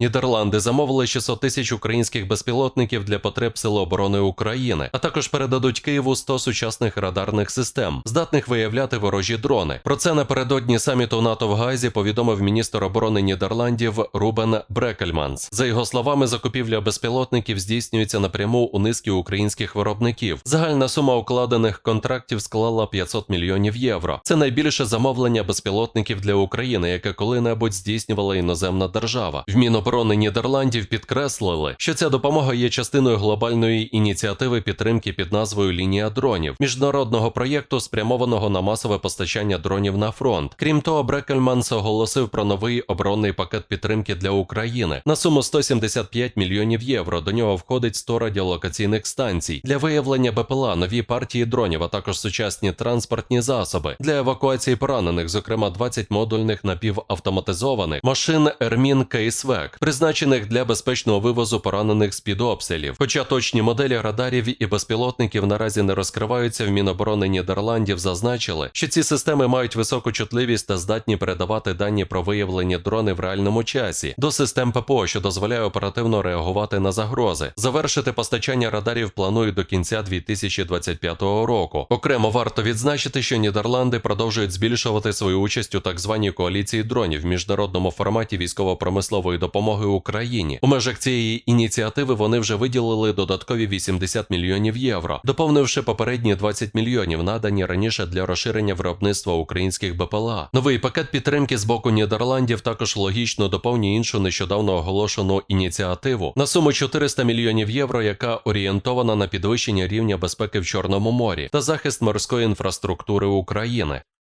Нідерланди замовили 600 тисяч українських безпілотників для потреб Сил оборони України, а також передадуть Києву 100 сучасних радарних систем, здатних виявляти ворожі дрони. Про це напередодні саміту НАТО в Газі повідомив міністр оборони Нідерландів Рубен Брекельманс. За його словами, закупівля безпілотників здійснюється напряму у низки українських виробників. Загальна сума укладених контрактів склала 500 мільйонів євро. Це найбільше замовлення безпілотників для України, яке коли-небудь здійснювала іноземна держава. В Міноборони Нідерландів підкреслили, що ця допомога є частиною глобальної ініціативи підтримки під назвою Лінія дронів міжнародного проєкту, спрямованого на масове постачання дронів на фронт. Крім того, Брекельманс оголосив про новий оборонний пакет підтримки для України на суму 175 мільйонів євро. До нього входить 100 радіолокаційних станцій для виявлення БПЛА, нові партії дронів, а також сучасні транспортні засоби для евакуації поранених, зокрема 20 модульних напівавтоматизованих машин Ермін Кейсвек, призначених для безпечного вивозу поранених з під обстрілів. Хоча точні моделі радарів і безпілотників наразі не розкриваються в Міноборони Нідерландів, зазначили, що ці системи мають високу чутливість та здатні передавати дані про виявлені дрони в реальному часі до систем ППО, що дозволяє оперативно реагувати на загрози. Завершити постачання радарів планують до кінця 2025 року. Окремо варто відзначити, що Нідерланди продовжують збільшувати свою участь у так званій коаліції дронів в міжнародному форматі військово-промислової допомоги Україні. У межах цієї ініціативи вони вже виділили додаткові 80 мільйонів євро, доповнивши попередні 20 мільйонів, надані раніше для розширення виробництва українських БПЛА. Новий пакет підтримки з боку Нідерландів також логічно доповнює іншу нещодавно оголошену ініціативу на суму 400 мільйонів євро, яка орієнтована на підвищення рівня безпеки в Чорному морі та захист морської інфраструктури України.